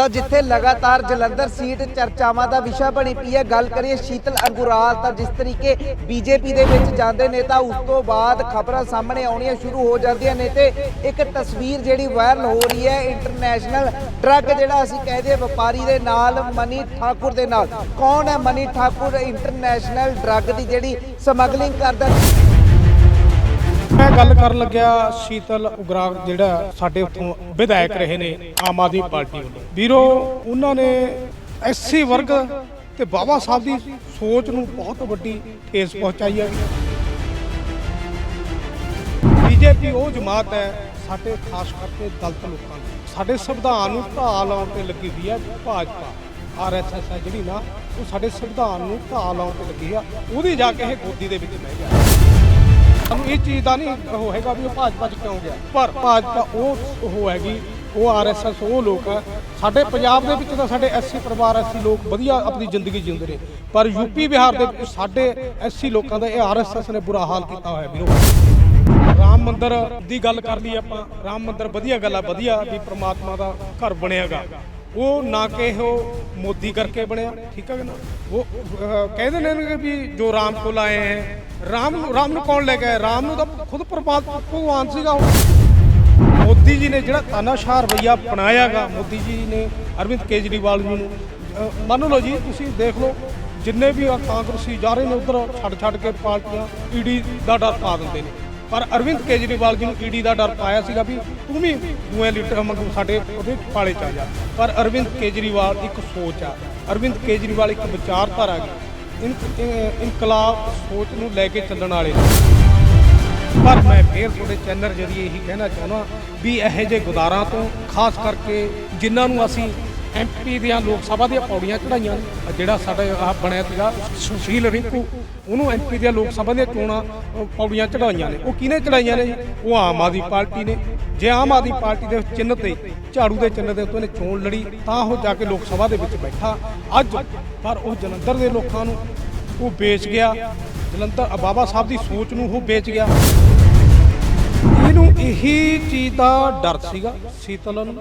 ਤਾਂ ਜਿੱਥੇ ਲਗਾਤਾਰ ਜਲੰਧਰ ਸੀਟ ਚਰਚਾਵਾਂ ਦਾ ਵਿਸ਼ਾ ਬਣੀ ਪਈ ਹੈ, ਗੱਲ ਕਰੀਏ ਸ਼ੀਤਲ ਅੰਗੁਰਾਲ, ਤਾਂ ਜਿਸ ਤਰੀਕੇ ਬੀਜੇਪੀ ਦੇ ਵਿੱਚ ਜਾਂਦੇ ਨੇ, ਤਾਂ ਉਸ ਤੋਂ ਬਾਅਦ ਖਬਰਾਂ ਸਾਹਮਣੇ ਆਉਣੀਆਂ ਸ਼ੁਰੂ ਹੋ ਜਾਂਦੀਆਂ ਨੇ ਤੇ ਇੱਕ ਤਸਵੀਰ ਜਿਹੜੀ ਵਾਇਰਲ ਹੋ ਰਹੀ ਹੈ ਇੰਟਰਨੈਸ਼ਨਲ ਡਰੱਗ ਜਿਹੜਾ ਅਸੀਂ ਕਹਦੇ ਵਪਾਰੀ ਦੇ ਨਾਲ, ਮਨੀ ਠਾਕੁਰ ਦੇ ਨਾਲ। ਕੌਣ ਹੈ ਮਨੀ ਠਾਕੁਰ? ਇੰਟਰਨੈਸ਼ਨਲ ਡਰੱਗ ਦੀ ਜਿਹੜੀ ਸਮਗਲਿੰਗ ਕਰਦਾ। ਗੱਲ ਕਰਨ ਲੱਗਿਆ, ਸ਼ੀਤਲ ਉਗਰਾਗ ਜਿਹੜਾ ਸਾਡੇ ਉੱਥੋਂ ਵਿਧਾਇਕ ਰਹੇ ਨੇ, ਆਮ ਆਦਮੀ ਪਾਰਟੀ ਵੱਲੋਂ। ਵੀਰੋ, ਉਹਨਾਂ ਨੇ ਐਸਸੀ ਵਰਗ ਤੇ ਬਾਬਾ ਸਾਹਿਬ ਦੀ ਸੋਚ ਨੂੰ ਬਹੁਤ ਵੱਡੀ ਠੇਸ ਪਹੁੰਚਾਈ ਹੈ। ਬੀਜੇਪੀ ਉਹ ਜਮਾਤ ਹੈ, ਸਾਡੇ ਖਾਸ ਕਰਕੇ ਦਲਤ ਲੋਕਾਂ ਦੀ। ਸਾਡੇ ਸੰਵਿਧਾਨ ਨੂੰ ਢਾਹ ਲਾਉਣ ਤੇ ਲੱਗੀ ਹੋਈ ਹੈ ਭਾਜਪਾ ਆਰਐਸਐਸ ਹੈ ਜਿਹੜੀ ਨਾ, ਉਹ ਸਾਡੇ ਸੰਵਿਧਾਨ ਨੂੰ ਢਾਹ ਲਾਉਣ ਤੇ ਲੱਗੀ ਆ, ਉਹਦੀ ਜਾ ਕੇ ਇਹ ਗੋਦੀ ਦੇ ਵਿੱਚ ਬਹਿ ਗਿਆ। ਸਾਨੂੰ ਇਹ ਚੀਜ਼ ਦਾ ਨਹੀਂ ਉਹ ਹੈਗਾ ਵੀ ਉਹ ਭਾਜਪਾ ਚ ਕਿਉਂ ਗਿਆ? ਪਰ ਭਾਜਪਾ ਉਹ ਉਹ ਹੈਗੀ ਉਹ ਆਰਐਸਐਸ ਉਹ ਲੋਕ ਆ। ਸਾਡੇ ਪੰਜਾਬ ਦੇ ਵਿੱਚ ਤਾਂ ਸਾਡੇ ਐਸਸੀ ਪਰਿਵਾਰ ਐਸਸੀ ਲੋਕ ਵਧੀਆ ਆਪਣੀ ਜ਼ਿੰਦਗੀ ਜਿਉਂਦੇ ਨੇ ਪਰ ਯੂਪੀ ਬਿਹਾਰ ਦੇ ਵਿੱਚ ਸਾਡੇ ਐਸਸੀ ਲੋਕਾਂ ਦਾ ਇਹ ਆਰਐਸਐਸ ਨੇ ਬੁਰਾ ਹਾਲ ਕੀਤਾ ਹੋਇਆ ਵੀਰੋ। ਰਾਮ ਮੰਦਰ ਦੀ ਗੱਲ ਕਰ ਲਈ ਆਪਾਂ। ਰਾਮ ਮੰਦਰ ਵਧੀਆ ਗੱਲ ਆ ਵਧੀਆ ਵੀ ਪ੍ਰਮਾਤਮਾ ਦਾ ਘਰ ਬਣਿਆਗਾ। ਉਹ ਨਾ ਕਿ ਉਹ ਮੋਦੀ ਕਰਕੇ ਬਣਿਆ ਠੀਕ ਹੈ ਨਾ? ਉਹ ਅਹ, ਕਹਿੰਦੇ ਨੇ ਕਿ ਵੀ ਜੋ ਰਾਮ ਕੋਲ ਆਏ ਹੈ ਰਾਮ ਨੂੰ ਰਾਮ ਨੂੰ ਕੌਣ ਲੈ ਕੇ ਆਇਆ? ਰਾਮ ਨੂੰ ਤਾਂ ਖੁਦ ਪ੍ਰਮਾਤਮਾ ਭਗਵਾਨ ਸੀਗਾ ਉਹ। ਮੋਦੀ ਜੀ ਨੇ ਜਿਹੜਾ ਤਾਨਾਸ਼ਾਹ ਰਵਈਆ ਅਪਣਾਇਆਗਾ ਮੋਦੀ ਜੀ ਨੇ ਅਰਵਿੰਦ ਕੇਜਰੀਵਾਲ ਜੀ ਨੂੰ। ਅਹ, ਮੰਨ ਲਓ ਜੀ ਤੁਸੀਂ ਦੇਖ ਲਓ ਜਿੰਨੇ ਵੀ ਆ ਕਾਂਗਰਸੀ ਜਾ ਰਹੇ ਨੇ ਉਧਰ ਛੱਡ ਛੱਡ ਕੇ ਪਾਰਟੀਆਂ ਈਡੀ ਦਾ ਡਰ ਪਾ ਦਿੰਦੇ ਨੇ। ਪਰ ਅਰਵਿੰਦ ਕੇਜਰੀਵਾਲ ਜੀ ਨੂੰ ਈਡੀ ਦਾ ਡਰ ਪਾਇਆ ਸੀਗਾ ਵੀ ਤੂੰ ਵੀ ਦੂਏ ਲੀਡਰ ਵਾਂਗੂ ਸਾਡੇ ਉਹਦੇ ਪਾਲੇ ਚ ਆ ਜਾ। ਪਰ ਅਰਵਿੰਦ ਕੇਜਰੀਵਾਲ ਇੱਕ ਸੋਚ ਆ। ਅਰਵਿੰਦ ਕੇਜਰੀਵਾਲ ਇੱਕ ਵਿਚਾਰਧਾਰਾ ਹੈ ਇਨਕਲਾਬ ਸੋਚ ਨੂੰ ਲੈ ਕੇ ਚੱਲਣ ਵਾਲੇ ਪਰ ਮੈਂ ਫੇਰ ਤੁਹਾਡੇ ਚੈਨਲ ਜਰੀਏ ਇਹੀ ਕਹਿਣਾ ਚਾਹੁੰਦਾ ਵੀ ਇਹੋ ਜਿਹੇ ਗੁਦਾਰਾਂ ਤੋਂ, ਖਾਸ ਕਰਕੇ ਜਿਨ੍ਹਾਂ ਨੂੰ ਅਸੀਂ ਐਮਪੀ ਦੀਆਂ ਲੋਕ ਸਭਾ ਦੀਆਂ ਪੌੜੀਆਂ ਚੜਾਈਆਂ ਜਿਹੜਾ ਸਾਡਾ ਆਹ ਬਣਿਆ ਸੀਗਾ ਸੁਸ਼ੀਲ ਰਿੰਕੂ ਉਹਨੂੰ ਐਮਪੀ ਦੀਆਂ ਲੋਕ ਸਭਾ ਦੀਆਂ ਚੋਣਾਂ ਅਹ, ਪੌੜੀਆਂ ਚੜਾਈਆਂ ਨੇ। ਉਹ ਕਿਹਨੇ ਚੜਾਈਆਂ ਨੇ ਉਹ ਆਮ ਆਦਮੀ ਪਾਰਟੀ ਨੇ। ਜੇ ਆਮ ਆਦਮੀ ਪਾਰਟੀ ਦੇ ਚਿੰਨ੍ਹ ਤੇ ਝਾੜੂ ਦੇ ਚਿੰਨ੍ਹ ਦੇ ਉੱਤੇ ਉਹਨੇ ਚੋਣ ਲੜੀ ਤਾਂ ਉਹ ਜਾ ਕੇ ਲੋਕ ਸਭਾ ਦੇ ਵਿੱਚ ਬੈਠਾ। ਅੱਜ ਪਰ ਉਹ ਜਲੰਧਰ ਦੇ ਲੋਕਾਂ ਨੂੰ ਉਹ ਵੇਚ ਗਿਆ। ਜਲੰਧਰ ਬਾਬਾ ਸਾਹਿਬ ਦੀ ਸੋਚ ਨੂੰ ਉਹ ਵੇਚ ਗਿਆ। ਇਹਨੂੰ ਇਹੀ ਚੀਜ਼ ਦਾ ਡਰ ਸੀਗਾ ਸੀਤਲ ਨੂੰ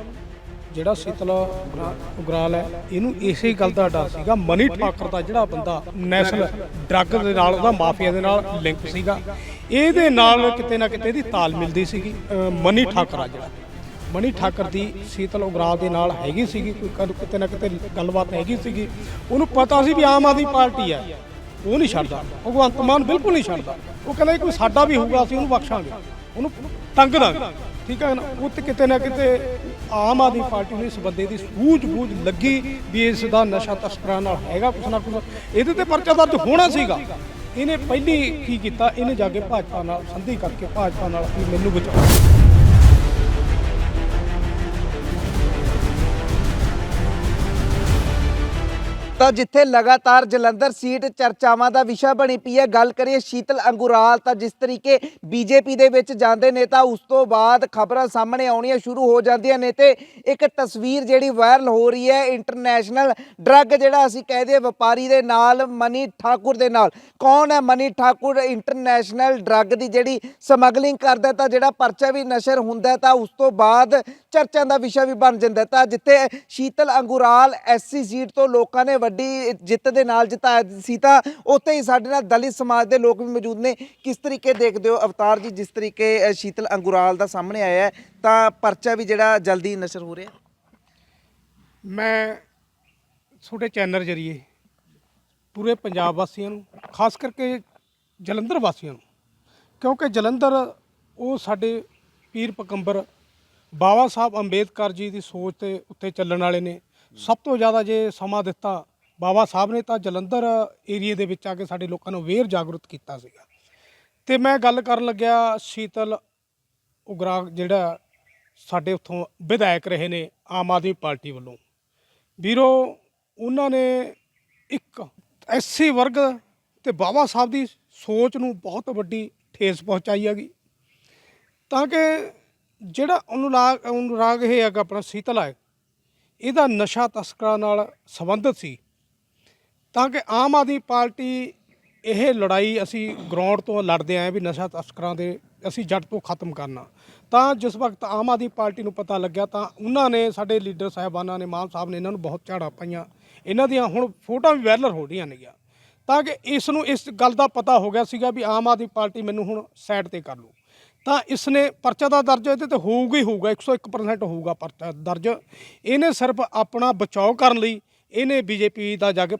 ਜਿਹੜਾ ਸੀਤਲ ਉਗਰਾ- ਉਗਰਾਲ ਹੈ, ਇਹਨੂੰ ਇਸੇ ਗੱਲ ਦਾ ਡਰ ਸੀਗਾ। ਮਨੀ ਠਾਕਰ ਦਾ ਜਿਹੜਾ ਬੰਦਾ ਨੈਸ਼ਨਲ ਡਰੱਗ ਦੇ ਨਾਲ, ਉਹਦਾ ਮਾਫੀਆ ਦੇ ਨਾਲ ਲਿੰਕ ਸੀਗਾ। ਇਹਦੇ ਨਾਲ ਕਿਤੇ ਨਾ ਕਿਤੇ ਇਹਦੀ ਤਾਲ ਮਿਲਦੀ ਸੀਗੀ ਮਨੀ ਠਾਕਰ ਆ ਜਿਹੜਾ। ਮਨੀ ਠਾਕਰ ਦੀ ਸੀਤਲ ਉਗਰਾਲ ਦੇ ਨਾਲ ਹੈਗੀ ਸੀਗੀ, ਕੋਈ ਕਦ- ਕਿਤੇ ਨਾ ਕਿਤੇ ਗੱਲਬਾਤ ਹੈਗੀ ਸੀਗੀ। ਉਹਨੂੰ ਪਤਾ ਸੀ ਵੀ ਆਮ ਆਦਮੀ ਪਾਰਟੀ ਹੈ। ਉਹ ਨਹੀਂ ਛੱਡਦਾ। ਭਗਵੰਤ ਮਾਨ ਬਿਲਕੁਲ ਨਹੀਂ ਛੱਡਦਾ। ਉਹ ਕਹਿੰਦਾ ਕੋਈ ਸਾਡਾ ਵੀ ਹੋਊਗਾ, ਅਸੀਂ ਉਹਨੂੰ ਬਖਸ਼ਾਂਗੇ। ਉਹਨੂੰ ਤੰਗ ਦਾਂਗੇ ਠੀਕ ਹੈ ਨਾ? ਉਹ ਤੇ ਕਿਤੇ ਨਾ ਕਿਤੇ ਆਮ ਆਦਮੀ ਪਾਰਟੀ ਨੂੰ ਇਸ ਬੰਦੇ ਦੀ ਸੂਝ-ਬੂਝ ਲੱਗੀ ਵੀ ਇਸ ਦਾ ਨਸ਼ਾ ਤਸਕਰਾਂ ਨਾਲ ਹੈਗਾ ਕੁਛ ਨਾ ਕੁਛ। ਇਹਦੇ ਤੇ ਪਰਚਾ ਦਰਜ ਹੋਣਾ ਸੀਗਾ। ਇਹਨੇ ਪਹਿਲੀ ਕੀ ਕੀਤਾ? ਇਹਨੇ ਜਾ ਕੇ ਭਾਜਪਾ ਨਾਲ ਸੰਧੀ ਕਰਕੇ ਭਾਜਪਾ ਨਾਲ ਮੈਨੂੰ ਬਚਾਓ ਤਾਂ ਜਿੱਥੇ ਲਗਾਤਾਰ ਜਲੰਧਰ ਸੀਟ ਚਰਚਾਵਾਂ ਦਾ ਵਿਸ਼ਾ ਬਣੀ ਪਈ ਹੈ, ਗੱਲ ਕਰੀਏ ਸ਼ੀਤਲ ਅੰਗੁਰਾਲ, ਤਾਂ ਜਿਸ ਤਰੀਕੇ ਬੀਜੇਪੀ ਦੇ ਵਿੱਚ ਜਾਂਦੇ ਨੇ, ਤਾਂ ਉਸ ਤੋਂ ਬਾਅਦ ਖਬਰਾਂ ਸਾਹਮਣੇ ਆਉਣੀਆਂ ਸ਼ੁਰੂ ਹੋ ਜਾਂਦੀਆਂ ਨੇ ਤੇ ਇੱਕ ਤਸਵੀਰ ਜਿਹੜੀ ਵਾਇਰਲ ਹੋ ਰਹੀ ਹੈ ਇੰਟਰਨੈਸ਼ਨਲ ਡਰੱਗ ਜਿਹੜਾ ਅਸੀਂ ਕਹਦੇ ਵਪਾਰੀ ਦੇ ਨਾਲ, ਮਨੀ ਠਾਕੁਰ ਦੇ ਨਾਲ। ਕੌਣ ਹੈ ਮਨੀ ਠਾਕੁਰ? ਇੰਟਰਨੈਸ਼ਨਲ ਡਰੱਗ ਦੀ ਜਿਹੜੀ ਸਮਗਲਿੰਗ ਕਰਦਾ ਤਾਂ ਜਿਹੜਾ ਪਰਚਾ ਵੀ ਨਸ਼ਰ ਹੁੰਦਾ ਤਾਂ ਉਸ ਤੋਂ ਬਾਅਦ ਚਰਚਾ ਦਾ ਵਿਸ਼ਾ ਵੀ ਬਣ ਜਾਂਦਾ ਤਾਂ ਜਿੱਥੇ ਸ਼ੀਤਲ ਅੰਗੁਰਾਲ ਐਸਸੀ ਸੀਟ ਤੋਂ ਲੋਕਾਂ ਨੇ ਵੱਡੀ ਜਿੱਤ ਦੇ ਨਾਲ ਜਿਤਾਇਆ ਸੀ ਤਾਂ ਉੱਥੇ ਹੀ ਸਾਡੇ ਨਾਲ ਦਲਿਤ ਸਮਾਜ ਦੇ ਲੋਕ ਵੀ ਮੌਜੂਦ ਨੇ। ਕਿਸ ਤਰੀਕੇ ਦੇਖਦੇ ਹੋ ਅਵਤਾਰ ਜੀ ਜਿਸ ਤਰੀਕੇ ਸ਼ੀਤਲ ਅੰਗੂਰਾਲ ਦਾ ਸਾਹਮਣੇ ਆਇਆ ਹੈ, ਤਾਂ ਪਰਚਾ ਵੀ ਜਿਹੜਾ ਜਲਦੀ ਨਸ਼ਰ ਹੋ ਰਿਹਾ? ਮੈਂ ਤੁਹਾਡੇ ਚੈਨਲ ਜਰੀਏ ਪੂਰੇ ਪੰਜਾਬ ਵਾਸੀਆਂ ਨੂੰ ਖਾਸ ਕਰਕੇ ਜਲੰਧਰ ਵਾਸੀਆਂ ਨੂੰ ਕਿਉਂਕਿ ਜਲੰਧਰ ਉਹ ਸਾਡੇ ਪੀਰ ਪਕੰਬਰ ਬਾਬਾ ਸਾਹਿਬ ਅੰਬੇਦਕਰ ਜੀ ਦੀ ਸੋਚ ਤੇ ਉੱਤੇ ਚੱਲਣ ਵਾਲੇ ਨੇ। ਸਭ ਤੋਂ ਜ਼ਿਆਦਾ ਜੇ ਸਮਾਂ ਦਿੱਤਾ ਬਾਬਾ ਸਾਹਿਬ ਨੇ ਤਾਂ ਜਲੰਧਰ ਏਰੀਏ ਦੇ ਵਿੱਚ ਆ ਕੇ ਸਾਡੇ ਲੋਕਾਂ ਨੂੰ ਵੇਰ ਜਾਗਰੂਕ ਕੀਤਾ ਸੀਗਾ। ਤੇ ਮੈਂ ਗੱਲ ਕਰਨ ਲੱਗਿਆ ਸ਼ੀਤਲ ਉਗਰਾ ਜਿਹੜਾ ਸਾਡੇ ਉੱਥੋਂ ਵਿਧਾਇਕ ਰਹੇ ਨੇ ਆਮ ਆਦਮੀ ਪਾਰਟੀ ਵੱਲੋਂ। ਵੀਰੋ, ਉਹਨਾਂ ਨੇ ਇੱਕ ਐਸੀ ਵਰਗ ਤੇ ਬਾਬਾ ਸਾਹਿਬ ਦੀ ਸੋਚ ਨੂੰ ਬਹੁਤ ਵੱਡੀ ਠੇਸ ਪਹੁੰਚਾਈ ਹੈਗੀ। ਤਾਂ ਕਿ ਜਿਹੜਾ ਅਨੁਰਾਗ ਅਨੁਰਾਗ ਇਹ ਹੈਗਾ ਆਪਣਾ ਸੀਤਲਾ ਹੈ, ਇਹਦਾ ਨਸ਼ਾ ਤਸਕਰਾਂ ਨਾਲ ਸੰਬੰਧਿਤ ਸੀ। ਤਾਂ ਕਿ ਆਮ ਆਦਮੀ ਪਾਰਟੀ ਇਹ ਲੜਾਈ ਅਸੀਂ ਗਰਾਊਂਡ ਤੋਂ ਲੜਦੇ ਆਏ ਵੀ ਨਸ਼ਾ ਤਸਕਰਾਂ ਦੇ ਅਸੀਂ ਜੱਟ ਤੋਂ ਖਤਮ ਕਰਨਾ। ਤਾਂ ਜਿਸ ਵਕਤ ਆਮ ਆਦਮੀ ਪਾਰਟੀ ਨੂੰ ਪਤਾ ਲੱਗਿਆ ਤਾਂ ਉਹਨਾਂ ਨੇ, ਸਾਡੇ ਲੀਡਰ ਸਾਹਿਬਾਨਾਂ ਨੇ, ਮਾਨ ਸਾਹਿਬ ਨੇ ਇਹਨਾਂ ਨੂੰ ਬਹੁਤ ਝਾੜਾ ਪਾਈਆਂ। ਇਹਨਾਂ ਦੀਆਂ ਹੁਣ ਫੋਟੋਆਂ ਵੀ ਵਾਇਰਲ ਹੋ ਰਹੀਆਂ ਨੇਗੀਆਂ। ਤਾਂ ਕਿ ਇਸ ਨੂੰ ਇਸ ਗੱਲ ਦਾ ਪਤਾ ਹੋ ਗਿਆ ਸੀਗਾ ਵੀ ਆਮ ਆਦਮੀ ਪਾਰਟੀ ਮੈਨੂੰ ਹੁਣ ਸਾਈਡ ਤੇ ਕਰ ਲੂ ਤਾਂ ਇਸ ਨੇ ਪਰਚਾ ਦਾ ਦਰਜ ਇਹਦੇ ਤੇ ਹੋਊਗਾ ਹੀ ਹੋਊਗਾ 101% ਹੋਊਗਾ ਪਰਚਾ ਦਰਜ। ਇਹਨੇ ਸਿਰਫ ਆਪਣਾ ਬਚਾਓ ਕਰਨ ਲਈ ਇਹਨੇ ਬੀਜੇਪੀ ਦਾ ਜਾ ਕੇ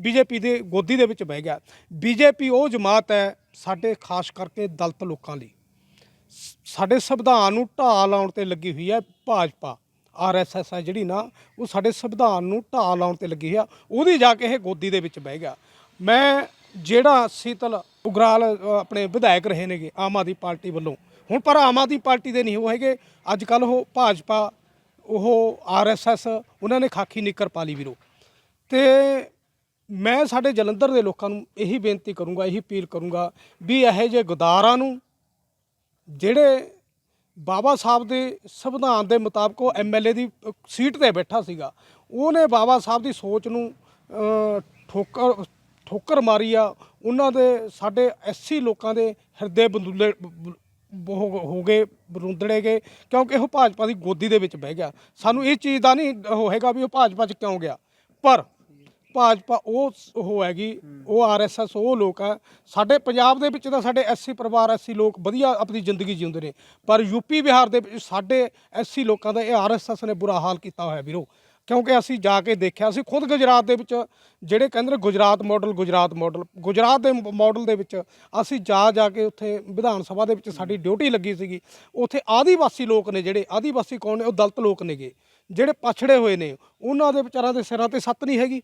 ਬੀਜੇਪੀ ਦੇ ਗੋਦੀ ਦੇ ਵਿੱਚ ਬਹਿ ਗਿਆ। ਬੀਜੇਪੀ ਉਹ ਜਮਾਤ ਹੈ ਸਾਡੇ ਖਾਸ ਕਰਕੇ ਦਲਤ ਲੋਕਾਂ ਲਈ। ਸ- ਸਾਡੇ ਸੰਵਿਧਾਨ ਨੂੰ ਢਾਹ ਲਾਉਣ ਤੇ ਲੱਗੀ ਹੋਈ ਹੈ ਭਾਜਪਾ। ਆਰਐਸਐਸ ਹੈ ਜਿਹੜੀ ਨਾ, ਉਹ ਸਾਡੇ ਸੰਵਿਧਾਨ ਨੂੰ ਢਾਹ ਲਾਉਣ ਤੇ ਲੱਗੀ ਹੋਈ ਆ। ਉਹਦੀ ਜਾ ਕੇ ਇਹ ਗੋਦੀ ਦੇ ਵਿੱਚ ਬਹਿ ਗਿਆ। ਮੈਂ ਜਿਹੜਾ ਸੀਤਲ ਉਗਰਾਲ ਆਪਣੇ ਵਿਧਾਇਕ ਰਹੇ ਨੇਗੇ, ਆਮ ਆਦਮੀ ਪਾਰਟੀ ਵੱਲੋਂ ਹੁਣ ਪਰ ਆਮ ਆਦਮੀ ਪਾਰਟੀ ਦੇ ਨਹੀਂ ਉਹ ਹੈਗੇ। ਅੱਜ ਕੱਲ ਉਹ ਭਾਜਪਾ, ਉਹ ਆਰਐਸਐਸ, ਉਹਨਾਂ ਨੇ ਖਾਕੀ ਨਿੱਕਰ ਪਾ ਲਈ ਵੀਰੋ। ਤੇ ਮੈਂ ਸਾਡੇ ਜਲੰਧਰ ਦੇ ਲੋਕਾਂ ਨੂੰ ਇਹੀ ਬੇਨਤੀ ਕਰੂੰਗਾ, ਇਹੀ ਅਪੀਲ ਕਰੂੰਗਾ ਵੀ ਇਹੋ ਜਿਹੇ ਗਦਾਰਾਂ ਨੂੰ, ਜਿਹੜੇ ਬਾਬਾ ਸਾਹਿਬ ਦੇ ਸੰਵਿਧਾਨ ਦੇ ਮੁਤਾਬਕ ਉਹ ਐਮਐਲਏ ਦੀ ਸੀਟ ਤੇ ਬੈਠਾ ਸੀਗਾ, ਉਹਨੇ ਬਾਬਾ ਸਾਹਿਬ ਦੀ ਸੋਚ ਨੂੰ ਠੋਕਰ ਠੋਕਰ ਮਾਰੀ ਆ। ਉਹਨਾਂ ਦੇ ਸਾਡੇ ਐਸਸੀ ਲੋਕਾਂ ਦੇ ਹਿਰਦੇ ਬੰਦੂਲੇ ਬ- ਹੋ ਗਏ, ਰੁੰਦੜੇ ਗਏ, ਕਿਉਂਕਿ ਉਹ ਭਾਜਪਾ ਦੀ ਗੋਦੀ ਦੇ ਵਿੱਚ ਬਹਿ ਗਿਆ। ਸਾਨੂੰ ਇਹ ਚੀਜ਼ ਦਾ ਨਹੀਂ ਉਹ ਹੈਗਾ ਵੀ ਉਹ ਭਾਜਪਾ 'ਚ ਕਿਉਂ ਗਿਆ। ਪਰ ਭਾਜਪਾ ਉਹ ਉਹ ਹੈਗੀ, ਉਹ ਆਰਐਸਐਸ ਉਹ ਲੋਕ ਆ। ਸਾਡੇ ਪੰਜਾਬ ਦੇ ਵਿੱਚ ਤਾਂ ਸਾਡੇ ਐਸਸੀ ਪਰਿਵਾਰ ਐਸਸੀ ਲੋਕ ਵਧੀਆ ਆਪਣੀ ਜ਼ਿੰਦਗੀ ਜਿਉਂਦੇ ਨੇ। ਪਰ ਯੂਪੀ ਬਿਹਾਰ ਦੇ ਵਿੱਚ ਸਾਡੇ ਐਸਸੀ ਲੋਕਾਂ ਦਾ ਇਹ ਆਰਐਸਐਸ ਨੇ ਬੁਰਾ ਹਾਲ ਕੀਤਾ ਹੋਇਆ ਵੀਰੋ। ਕਿਉਂਕਿ ਅਸੀਂ ਜਾ ਕੇ ਦੇਖਿਆ, ਅਸੀਂ ਖੁਦ ਗੁਜਰਾਤ ਦੇ ਵਿੱਚ ਜਿਹੜੇ ਕਹਿੰਦੇ ਨੇ ਗੁਜਰਾਤ ਮਾਡਲ ਗੁਜਰਾਤ ਮਾਡਲ ਗੁਜਰਾਤ ਦੇ ਮਾਡਲ ਦੇ ਵਿੱਚ ਅਸੀਂ ਜਾ ਜਾ ਕੇ ਉੱਥੇ ਵਿਧਾਨ ਸਭਾ ਦੇ ਵਿੱਚ ਸਾਡੀ ਡਿਊਟੀ ਲੱਗੀ ਸੀਗੀ। ਉੱਥੇ ਆਦੀਵਾਸੀ ਲੋਕ ਨੇ ਜਿਹੜੇ, ਆਦੀਵਾਸੀ ਕੌਣ ਨੇ? ਉਹ ਦਲਤ ਲੋਕ ਨੇਗੇ, ਜਿਹੜੇ ਪਛੜੇ ਹੋਏ ਨੇ। ਉਹਨਾਂ ਦੇ ਵਿਚਾਰਾਂ ਦੇ ਸਿਰਾਂ ਤੇ ਸੱਤ ਨਹੀਂ ਹੈਗੀ।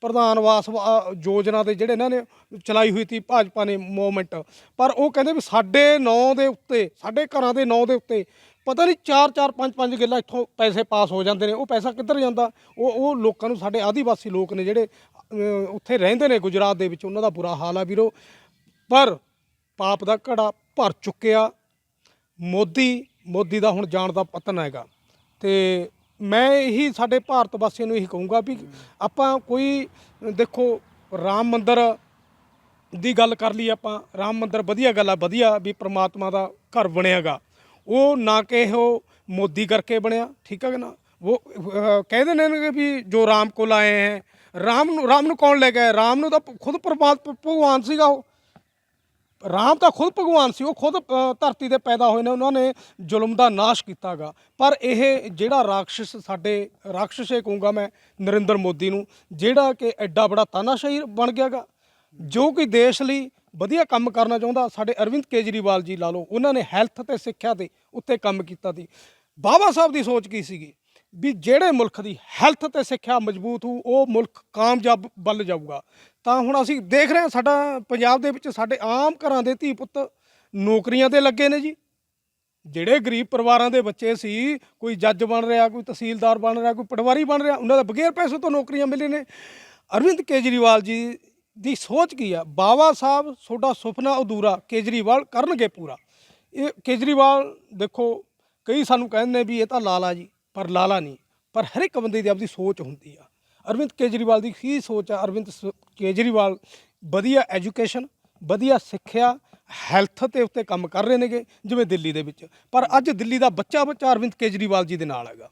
ਪ੍ਰਧਾਨ ਆਵਾਸ ਵਾ- ਯੋਜਨਾ ਦੇ ਜਿਹੜੇ ਇਹਨਾਂ ਨੇ ਚਲਾਈ ਹੋਈ ਸੀ ਭਾਜਪਾ ਨੇ ਮੂਵਮੈਂਟ ਪਰ ਉਹ ਕਹਿੰਦੇ ਵੀ ਸਾਡੇ ਨਾਂ ਦੇ ਉੱਤੇ, ਸਾਡੇ ਘਰਾਂ ਦੇ ਨਾਂ ਦੇ ਉੱਤੇ ਪਤਾ ਨਹੀਂ 4 4 5 5 ਗਿੱਲਾ ਇੱਥੋਂ ਪੈਸੇ ਪਾਸ ਹੋ ਜਾਂਦੇ ਨੇ ਉਹ ਪੈਸਾ ਕਿੱਧਰ ਜਾਂਦਾ? ਉਹ ਉਹ ਲੋਕਾਂ ਨੂੰ ਸਾਡੇ ਆਦੀਵਾਸੀ ਲੋਕ ਨੇ ਜਿਹੜੇ ਅ, ਉੱਥੇ ਰਹਿੰਦੇ ਨੇ ਗੁਜਰਾਤ ਦੇ ਵਿੱਚ ਉਹਨਾਂ ਦਾ ਬੁਰਾ ਹਾਲ ਆ ਵੀਰੋ। ਪਰ ਪਾਪ ਦਾ ਘੜਾ ਭਰ ਚੁੱਕਿਆ। ਮੋਦੀ ਮੋਦੀ ਦਾ ਹੁਣ ਜਾਣ ਦਾ ਪਤਨ ਹੈਗਾ। ਤੇ ਮੈਂ ਇਹੀ ਸਾਡੇ ਭਾਰਤ ਵਾਸੀਆਂ ਨੂੰ ਇਹੀ ਕਹੂੰਗਾ ਵੀ ਆਪਾਂ ਕੋਈ ਦੇਖੋ ਰਾਮ ਮੰਦਿਰ ਦੀ ਗੱਲ ਕਰ ਲਈ ਆਪਾਂ। ਰਾਮ ਮੰਦਿਰ ਵਧੀਆ ਗੱਲ ਆ ਵਧੀਆ ਵੀ ਪ੍ਰਮਾਤਮਾ ਦਾ ਘਰ ਬਣਿਆਗਾ। ਉਹ ਨਾ ਕਿ ਉਹ ਮੋਦੀ ਕਰਕੇ ਬਣਿਆ ਠੀਕ ਹੈ ਨਾ? ਉਹ ਅਹ, ਕਹਿੰਦੇ ਨੇ ਵੀ ਜੋ ਰਾਮ ਕੋਲ ਆਏ ਹੈ ਰਾਮ ਨੂੰ ਰਾਮ ਨੂੰ ਕੌਣ ਲੈ ਗਿਆ ਰਾਮ ਨੂੰ ਤਾਂ ਖੁਦ ਪਰਮਾਤਮਾ ਭਗਵਾਨ ਸੀਗਾ ਉਹ। ਰਾਮ ਤਾਂ ਖੁਦ ਭਗਵਾਨ ਸੀ ਉਹ ਖੁਦ ਧਰਤੀ ਤੇ ਪੈਦਾ ਹੋਏ ਨੇ ਉਹਨਾਂ ਨੇ ਜ਼ੁਲਮ ਦਾ ਨਾਸ਼ ਕੀਤਾਗਾ। ਪਰ ਇਹ ਜਿਹੜਾ ਰਾਖਸ਼ ਸਾਡੇ ਰਾਖਸ਼ੇ ਕਹੂੰਗਾ ਮੈਂ ਨਰਿੰਦਰ ਮੋਦੀ ਨੂੰ ਜਿਹੜਾ ਕਿ ਐਡਾ ਬੜਾ ਤਾਨਾਸ਼ਾਹੀ ਬਣ ਗਿਆਗਾ। ਜੋ ਕਿ ਦੇਸ਼ ਲਈ ਵਧੀਆ ਕੰਮ ਕਰਨਾ ਚਾਹੁੰਦਾ, ਸਾਡੇ ਅਰਵਿੰਦ ਕੇਜਰੀਵਾਲ ਜੀ ਲਾ ਲਓ, ਉਹਨਾਂ ਨੇ ਹੈਲਥ ਤੇ ਸਿੱਖਿਆ ਦੇ ਉੱਤੇ ਕੰਮ ਕੀਤਾ ਸੀ। ਬਾਬਾ ਸਾਹਿਬ ਦੀ ਸੋਚ ਕੀ ਸੀਗੀ? ਵੀ ਜਿਹੜੇ ਮੁਲਕ ਦੀ ਹੈਲਥ ਤੇ ਸਿੱਖਿਆ ਮਜ਼ਬੂਤ ਹੋ ਉਹ ਮੁਲਕ ਕਾਮਯਾਬ ਵੱਲ ਜਾਊਗਾ। ਤਾਂ ਹੁਣ ਅਸੀਂ ਦੇਖ ਰਹੇ ਹਾਂ, ਸਾਡਾ ਪੰਜਾਬ ਦੇ ਵਿੱਚ ਸਾਡੇ ਆਮ ਘਰਾਂ ਦੇ ਧੀ ਪੁੱਤ ਨੌਕਰੀਆਂ ਤੇ ਲੱਗੇ ਨੇ ਜੀ। ਜਿਹੜੇ ਗਰੀਬ ਪਰਿਵਾਰਾਂ ਦੇ ਬੱਚੇ ਸੀ, ਕੋਈ ਜੱਜ ਬਣ ਰਿਹਾ, ਕੋਈ ਤਹਿਸੀਲਦਾਰ ਬਣ ਰਿਹਾ, ਕੋਈ ਪਟਵਾਰੀ ਬਣ ਰਿਹਾ, ਉਹਨਾਂ ਦਾ ਬਗੈਰ ਪੈਸੇ ਤੋਂ ਨੌਕਰੀਆਂ ਮਿਲੇ ਨੇ। ਅਰਵਿੰਦ ਕੇਜਰੀਵਾਲ ਜੀ ਦੀ ਸੋਚ ਕੀ ਆ? ਬਾਬਾ ਸਾਹਿਬ ਤੁਹਾਡਾ ਸੁਪਨਾ ਅਧੂਰਾ ਕੇਜਰੀਵਾਲ ਕਰਨਗੇ ਪੂਰਾ। ਇਹ ਕੇਜਰੀਵਾਲ ਦੇਖੋ, ਕਈ ਸਾਨੂੰ ਕਹਿੰਦੇ ਨੇ ਵੀ ਇਹ ਤਾਂ ਲਾਲਾ ਜੀ, ਪਰ ਲਾਲਾ ਨਹੀਂ। ਪਰ ਹਰ ਇੱਕ ਬੰਦੇ ਦੀ ਆਪਦੀ ਸੋਚ ਹੁੰਦੀ ਆ। ਅਰਵਿੰਦ ਕੇਜਰੀਵਾਲ ਦੀ ਕੀ ਸੋਚ ਆ? ਅਰਵਿੰਦ ਸ- ਕੇਜਰੀਵਾਲ ਵਧੀਆ ਐਜੂਕੇਸ਼ਨ, ਵਧੀਆ ਸਿੱਖਿਆ, ਹੈਲਥ ਤੇ ਉੱਤੇ ਕੰਮ ਕਰ ਰਹੇ ਨੇਗੇ, ਜਿਵੇਂ ਦਿੱਲੀ ਦੇ ਵਿੱਚ। ਪਰ ਅੱਜ ਦਿੱਲੀ ਦਾ ਬੱਚਾ ਬੱਚਾ ਅਰਵਿੰਦ ਕੇਜਰੀਵਾਲ ਜੀ ਦੇ ਨਾਲ ਹੈਗਾ।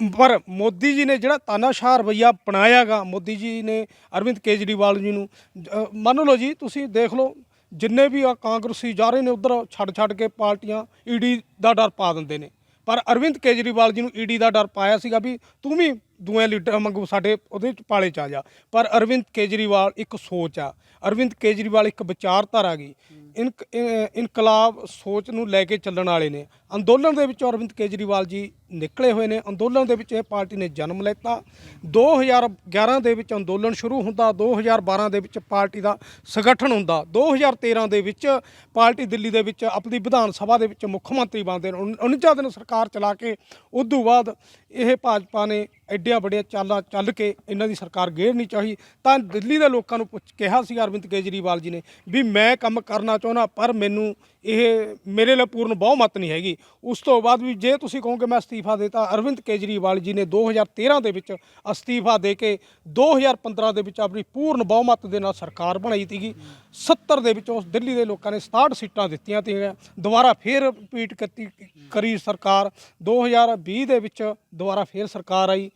ਪਰ ਮੋਦੀ ਜੀ ਨੇ ਜਿਹੜਾ ਤਾਨਾਸ਼ਾਹ ਰਵਈਆ ਅਪਣਾਇਆਗਾ ਮੋਦੀ ਜੀ ਨੇ ਅਰਵਿੰਦ ਕੇਜਰੀਵਾਲ ਜੀ ਨੂੰ ਅ, ਮੰਨ ਲਓ ਜੀ ਤੁਸੀਂ ਦੇਖ ਲਓ ਜਿੰਨੇ ਵੀ ਆ ਕਾਂਗਰਸੀ ਜਾ ਰਹੇ ਨੇ ਉਧਰ ਛੱਡ ਛੱਡ ਕੇ ਪਾਰਟੀਆਂ ਈਡੀ ਦਾ ਡਰ ਪਾ ਦਿੰਦੇ ਨੇ। ਪਰ ਅਰਵਿੰਦ ਕੇਜਰੀਵਾਲ ਜੀ ਨੂੰ ਈਡੀ ਦਾ ਡਰ ਪਾਇਆ ਸੀਗਾ ਵੀ ਤੂੰ ਵੀ ਦੂਏ ਲੀਡਰ ਵਾਂਗੂ ਸਾਡੇ ਉਹਦੇ ਚ ਪਾਲੇ ਚ ਆ ਜਾ। ਪਰ ਅਰਵਿੰਦ ਕੇਜਰੀਵਾਲ ਇੱਕ ਸੋਚ ਆ। ਅਰਵਿੰਦ ਕੇਜਰੀਵਾਲ ਇੱਕ ਵਿਚਾਰਧਾਰਾ ਗਈ ਇਨਕ- ਇ- ਇਨਕਲਾਬ ਸੋਚ ਨੂੰ ਲੈ ਕੇ ਚੱਲਣ ਵਾਲੇ ਨੇ। ਅੰਦੋਲਨ ਦੇ ਵਿੱਚੋਂ ਅਰਵਿੰਦ ਕੇਜਰੀਵਾਲ ਜੀ ਨਿਕਲੇ ਹੋਏ ਨੇ। ਅੰਦੋਲਨ ਦੇ ਵਿੱਚ ਇਹ ਪਾਰਟੀ ਨੇ ਜਨਮ ਲੈਤਾ। 2011 ਦੇ ਵਿੱਚ ਅੰਦੋਲਨ ਸ਼ੁਰੂ ਹੁੰਦਾ। 2012 ਦੇ ਵਿੱਚ ਪਾਰਟੀ ਦਾ ਸੰਗਠਨ ਹੁੰਦਾ। 2013 ਦੇ ਵਿੱਚ ਪਾਰਟੀ ਦਿੱਲੀ ਦੇ ਵਿੱਚ ਆਪਣੀ ਵਿਧਾਨ ਸਭਾ ਦੇ ਵਿੱਚ ਮੁੱਖ ਮੰਤਰੀ ਬਣਦੇ ਨੇ। 49 ਦਿਨ ਸਰਕਾਰ ਚਲਾ ਕੇ। ਉਦੋਂ ਬਾਅਦ ਇਹ ਭਾਜਪਾ ਨੇ ਐਡੀਆਂ ਬੜੀਆਂ ਚਾਲਾਂ ਚੱਲ ਕੇ ਇਹਨਾਂ ਦੀ ਸਰਕਾਰ ਗੇਰਨੀ ਚਾਹੀ, ਤਾਂ ਦਿੱਲੀ ਦੇ ਲੋਕਾਂ ਨੂੰ ਪੁੱਛ ਕਿਹਾ ਸੀ ਅਰਵਿੰਦ ਕੇਜਰੀਵਾਲ ਜੀ ਨੇ ਵੀ ਮੈਂ ਕੰਮ ਕਰਨਾ ਚਾਹੁੰਦਾ, ਪਰ ਮੈਨੂੰ ਇਹ ਮੇਰੇ ਲਈ ਪੂਰਨ ਬਹੁਮਤ ਨਹੀਂ ਹੈਗੀ। ਉਸ ਤੋਂ ਬਾਅਦ ਵੀ ਜੇ ਤੁਸੀਂ ਕਹੋਗੇ ਮੈਂ ਅਸਤੀਫਾ ਦੇਤਾ, ਅਰਵਿੰਦ ਕੇਜਰੀਵਾਲ ਜੀ ਨੇ 2013 ਦੇ ਵਿੱਚ ਅਸਤੀਫਾ ਦੇ ਕੇ 2015 ਦੇ ਵਿੱਚ ਆਪਣੀ ਪੂਰਨ ਬਹੁਮਤ ਦੇ ਨਾਲ ਸਰਕਾਰ ਬਣਾਈ ਸੀਗੀ। 70 ਦੇ ਵਿੱਚ ਉਸ ਦਿੱਲੀ ਦੇ ਲੋਕਾਂ ਨੇ 67 ਸੀਟਾਂ ਦਿੱਤੀਆਂ ਤੀਆਂ ਦੁਬਾਰਾ ਫੇਰ ਰਿਪੀਟ ਕੀਤੀ ਕਰੀ ਸਰਕਾਰ। 2020 ਦੇ ਵਿੱਚ ਦੁਬਾਰਾ ਫੇਰ ਸਰਕਾਰ ਆਈ।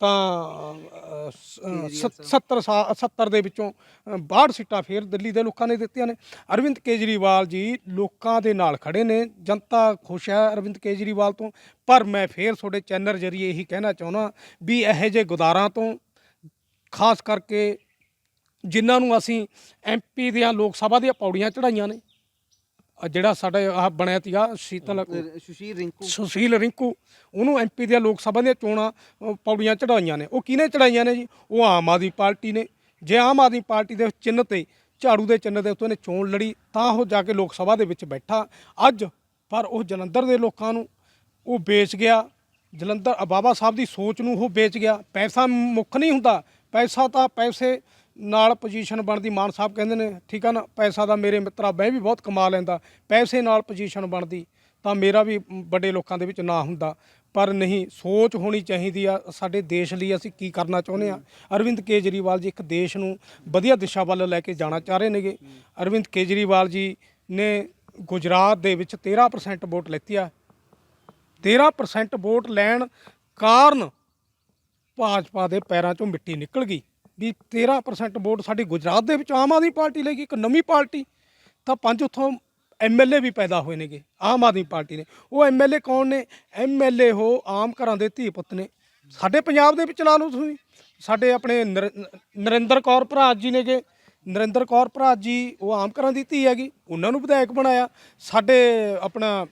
ਤਾਂ ਅਹ, ਸ- ਅਹ, 70 ਸਾ- 70 ਦੇ ਵਿੱਚੋਂ ਅਹ, 62 ਸੀਟਾਂ ਫੇਰ ਦਿੱਲੀ ਦੇ ਲੋਕਾਂ ਨੇ ਦਿੱਤੀਆਂ ਨੇ। ਅਰਵਿੰਦ ਕੇਜਰੀਵਾਲ ਜੀ ਲੋਕਾਂ ਦੇ ਨਾਲ ਖੜੇ ਨੇ। ਜਨਤਾ ਖੁਸ਼ ਹੈ ਅਰਵਿੰਦ ਕੇਜਰੀਵਾਲ ਤੋਂ। ਪਰ ਮੈਂ ਫੇਰ ਤੁਹਾਡੇ ਚੈਨਲ ਜਰੀਏ ਇਹੀ ਕਹਿਣਾ ਚਾਹੁੰਦਾ ਵੀ ਇਹੋ ਜਿਹੇ ਗੁਦਾਰਾਂ ਤੋਂ ਖਾਸ ਕਰਕੇ ਜਿਨ੍ਹਾਂ ਨੂੰ ਅਸੀਂ ਐਮਪੀ ਦੀਆਂ ਲੋਕ ਸਭਾ ਦੀਆਂ ਪੌੜੀਆਂ ਚੜਾਈਆਂ ਨੇ ਆਹ ਜਿਹੜਾ ਸਾਡਾ ਆਹ ਬਣਿਆ ਤੀਗਾ ਸ਼ੀਤਲ ਸੁਸ਼ੀਲ ਰਿੰਕੂ। ਸੁਸ਼ੀਲ ਰਿੰਕੂ। ਉਹਨੂੰ ਐਮਪੀ ਦੀਆਂ ਲੋਕ ਸਭਾ ਦੀਆਂ ਚੋਣਾਂ ਅਹ, ਪੌੜੀਆਂ ਚੜਾਈਆਂ ਨੇ। ਉਹ ਕਿਹਨੇ ਚੜਾਈਆਂ ਨੇ ਜੀ? ਉਹ ਆਮ ਆਦਮੀ ਪਾਰਟੀ ਨੇ। ਜੇ ਆਮ ਆਦਮੀ ਪਾਰਟੀ ਦੇ ਚਿੰਨ੍ਹ ਤੇ ਝਾੜੂ ਦੇ ਚਿੰਨ੍ਹ ਦੇ ਉੱਤੇ ਉਹਨੇ ਚੋਣ ਲੜੀ ਤਾਂ ਉਹ ਜਾ ਕੇ ਲੋਕ ਸਭਾ ਦੇ ਵਿੱਚ ਬੈਠਾ। ਅੱਜ ਪਰ ਉਹ ਜਲੰਧਰ ਦੇ ਲੋਕਾਂ ਨੂੰ ਉਹ ਵੇਚ ਗਿਆ। ਜਲੰਧਰ ਬਾਬਾ ਸਾਹਿਬ ਦੀ ਸੋਚ ਨੂੰ ਉਹ ਵੇਚ ਗਿਆ। ਪੈਸਾ ਮੁੱਖ ਨਹੀਂ ਹੁੰਦਾ। ਪੈਸਾ ਤਾਂ ਪੈਸੇ ਨਾਲ ਪੋਜੀਸ਼ਨ ਬਣਦੀ, ਮਾਨ ਸਾਹਿਬ ਕਹਿੰਦੇ ਨੇ, ਠੀਕ ਆ ਨਾ, ਪੈਸਾ ਦਾ ਮੇਰੇ ਮਿੱਤਰਾ, ਮੈਂ ਵੀ ਬਹੁਤ ਕਮਾ ਲੈਂਦਾ। ਪੈਸੇ ਨਾਲ ਪੋਜੀਸ਼ਨ ਬਣਦੀ, ਤਾਂ ਮੇਰਾ ਵੀ ਵੱਡੇ ਲੋਕਾਂ ਦੇ ਵਿੱਚ ਨਾ ਹੁੰਦਾ। ਪਰ ਨਹੀਂ, ਸੋਚ ਹੋਣੀ ਚਾਹੀਦੀ ਆ, ਸਾਡੇ ਦੇਸ਼ ਲਈ ਅਸੀਂ ਕੀ ਕਰਨਾ ਚਾਹੁੰਦੇ ਆ? ਅਰਵਿੰਦ ਕੇਜਰੀਵਾਲ ਜੀ ਇੱਕ ਦੇਸ਼ ਨੂੰ ਵਧੀਆ ਦਿਸ਼ਾ ਵੱਲ ਲੈ ਕੇ ਜਾਣਾ ਚਾਹ ਰਹੇ ਨੇਗੇ। ਅਰਵਿੰਦ ਕੇਜਰੀਵਾਲ ਜੀ ਨੇ ਗੁਜਰਾਤ ਦੇ ਵਿੱਚ 13% ਵੋਟ ਲੈਤੀ ਆ। 13% ਵੋਟ ਲੈਣ ਕਾਰਨ ਭਾਜਪਾ ਦੇ ਪੈਰਾਂ ਚੋਂ ਮਿੱਟੀ ਨਿਕਲ ਗਈ। ਵੀ 13% ਵੋਟ ਸਾਡੀ ਗੁਜਰਾਤ ਦੇ ਵਿੱਚ ਆਮ ਆਦਮੀ ਪਾਰਟੀ ਲਈ ਇੱਕ ਨਵੀਂ ਪਾਰਟੀ, ਤਾਂ ਪੰਜ ਉੱਥੋਂ ਐਮਐਲਏ ਵੀ ਪੈਦਾ ਹੋਏ ਨੇਗੇ, ਆਮ ਆਦਮੀ ਪਾਰਟੀ ਨੇ। ਉਹ ਐਮਐਲਏ ਕੌਣ ਨੇ? ਐਮਐਲਏ ਹੋ ਆਮ ਘਰਾਂ ਦੇ ਧੀ ਪੁੱਤ ਨੇ। ਸਾਡੇ ਪੰਜਾਬ ਦੇ ਵਿੱਚ ਲਾ ਲਓ ਤੁਸੀਂ। ਸਾਡੇ ਆਪਣੇ ਨਰ- ਨਰਿੰਦਰ ਕੌਰ ਭਰਾਜ ਜੀ ਨੇਗੇ। ਨਰਿੰਦਰ ਕੌਰ ਭਰਾਜ ਜੀ, ਉਹ ਆਮ ਘਰਾਂ ਦੀ ਧੀ ਹੈਗੀ। ਉਹਨਾਂ ਨੂੰ ਵਿਧਾਇਕ ਬਣਾਇਆ। ਸਾਡੇ ਆਪਣਾ